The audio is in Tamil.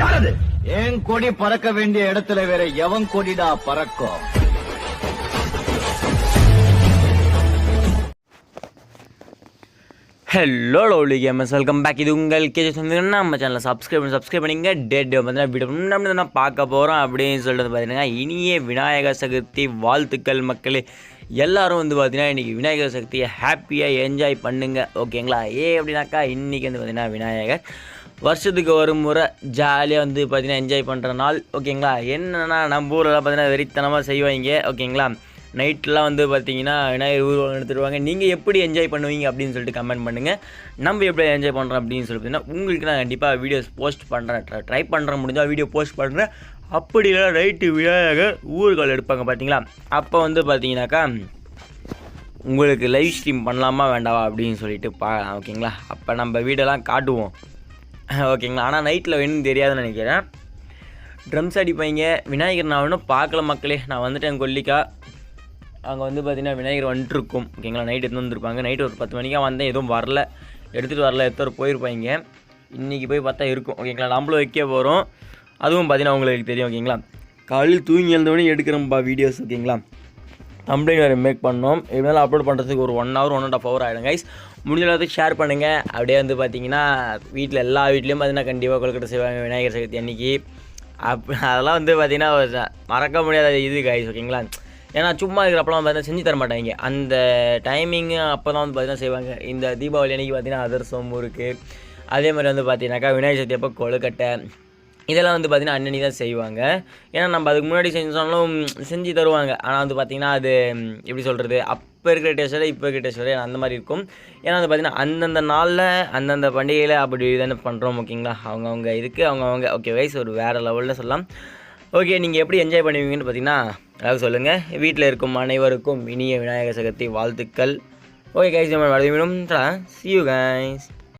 யாரது? என் கொடி பறக்க வேண்டிய இடத்துல வேற எவன் கொடிடா பறக்கும்? Hello lovely gamers welcome back இது உங்கள் கேஜஸ் வந்து நம்ம சேனலை சப்ஸ்கிரைப் பண்ணி சப்ஸ்கிரைப் பண்ணிங்க. டேட் பார்த்தீங்கன்னா வீடியோ நம்ம தான் பார்க்க போகிறோம் அப்படின்னு சொல்லிட்டு பார்த்தீங்கன்னா இனிய விநாயகர் சதுர்த்தி வாழ்த்துக்கள் மக்களே. எல்லாரும் வந்து பார்த்தீங்கன்னா இன்றைக்கி விநாயகர் சதுர்த்தியை ஹாப்பியாக என்ஜாய் பண்ணுங்க. ஓகேங்களா ஏ அப்படின்னாக்கா இன்றைக்கி வந்து பார்த்தீங்கன்னா விநாயகர். வருஷத்துக்கு ஒரு முறை ஜாலியாக வந்து பார்த்தீங்கன்னா என்ஜாய் பண்ணுற நாள் ஓகேங்களா என்னென்னா நம்ம ஊரெலாம் பார்த்தீங்கன்னா வெறித்தனமாக செய்வாங்க ஓகேங்களா நைட்லாம் வந்து பார்த்தீங்கன்னா விநாயகர் ஊர்வலம் எடுத்துருவாங்க நீங்கள் எப்படி என்ஜாய் பண்ணுவீங்க அப்படின்னு சொல்லிட்டு கமெண்ட் பண்ணுங்கள் நம்ம எப்படி என்ஜாய் பண்ணுறோம் அப்படின்னு சொல்லி பார்த்தீங்கன்னா உங்களுக்கு நான் கண்டிப்பாக வீடியோஸ் போஸ்ட் பண்ணுறேன் ட்ரை பண்ணுறேன் முடிஞ்சால் வீடியோ போஸ்ட் பண்ணுறேன் அப்படி இல்லை நைட்டு விநாயகர் ஊர்கள் எடுப்பாங்க பார்த்தீங்களா அப்போ வந்து பார்த்தீங்கன்னாக்கா உங்களுக்கு லைவ் ஸ்ட்ரீம் பண்ணலாமா வேண்டாவா அப்படின்னு சொல்லிட்டு பா ஓகேங்களா அப்போ நம்ம வீடெல்லாம் காட்டுவோம். ஓகேங்களா. ஆனால் நைட்டில் வேணும்னு தெரியாதுன்னு நினைக்கிறேன். ட்ரம்ஸ் அடிப்பாங்க. விநாயகர் நான் இன்னும் பார்க்கல மக்களே. நான் வந்துட்டேன் கொல்லிக்கா. அங்கே வந்து பார்த்திங்கன்னா விநாயகர் வந்துட்டுருக்கும் ஓகேங்களா நைட் எடுத்து வந்திருப்பாங்க. நைட் ஒரு பத்து மணிக்காக வந்தேன். எதுவும் வரல. எடுத்துகிட்டு வரல. எடுத்து போயிருப்பாங்க. இன்றைக்கி போய் பார்த்தா இருக்கும். ஓகேங்களா நம்மளும் வைக்க போகிறோம் அதுவும் பார்த்திங்கன்னா உங்களுக்கு தெரியும். ஓகேங்களா காலையில் தூங்கி எழுந்தவொடனே எடுக்கிறோம்ப்பா வீடியோஸ் ஓகேங்களா. தம்ப்ளைன் ரிமேக் மேக் பண்ணோம். இருந்தாலும் அப்லோட் பண்ணுறதுக்கு ஒரு one hour one and half hour ஆகிடும் கைஸ் முடிஞ்ச அளவுக்கு ஷேர் பண்ணுங்கள் அப்படியே வந்து பார்த்தீங்கன்னா வீட்டில் எல்லா வீட்லேயும் பார்த்தீங்கன்னா கண்டிப்பாக கொழுக்கட்டை செய்வாங்க விநாயகர் சதுர்த்தி அன்னைக்கு. அப் அதெல்லாம் வந்து பார்த்தீங்கன்னா மறக்க முடியாத இது கைஸ் ஓகேங்களா ஏன்னா சும்மா இருக்கிறப்பலாம் பார்த்தீங்கன்னா செஞ்சு தர மாட்டாங்க. அந்த டைமிங்கு அப்போ தான் வந்து பார்த்தீங்கன்னா செய்வாங்க. இந்த தீபாவளி அன்னைக்கு பார்த்தீங்கன்னா அதிரசம் முறுக்கு. அதே மாதிரி வந்து பார்த்தீங்கன்னாக்கா விநாயகர் சதுர்த்தி அப்போ கொழுக்கட்டை இதெல்லாம் வந்து பார்த்திங்கன்னா அன்னனி தான் செய்வாங்க. ஏன்னா நம்ம அதுக்கு முன்னாடி செஞ்சோம்னாலும் செஞ்சு தருவாங்க. ஆனால் வந்து பார்த்திங்கன்னா அது எப்படி சொல்கிறது அப்போ இருக்கிற டேஸ்ட் இப்போ இருக்கிற டேஸ்ட் அந்த மாதிரி இருக்கும். ஏன்னா வந்து பார்த்திங்கன்னா அந்தந்த நாளில் அந்தந்த பண்டிகையில் அப்படி தானே பண்ணுறோம் ஓகேங்களா? அவங்கவுங்க இதுக்கு அவங்கவுங்க ஓகே வயசு ஒரு வேறு லெவலில் சொல்லலாம். ஓகே நீங்கள் எப்படி என்ஜாய் பண்ணுவீங்கன்னு பார்த்தீங்கன்னா அதாவது சொல்லுங்கள் வீட்டில் இருக்கும் அனைவருக்கும் இனிய விநாயகர் சதுர்த்தி வாழ்த்துக்கள். ஓகே கைஸ் நம்ம வரவேணும் சி யூ கைஸ்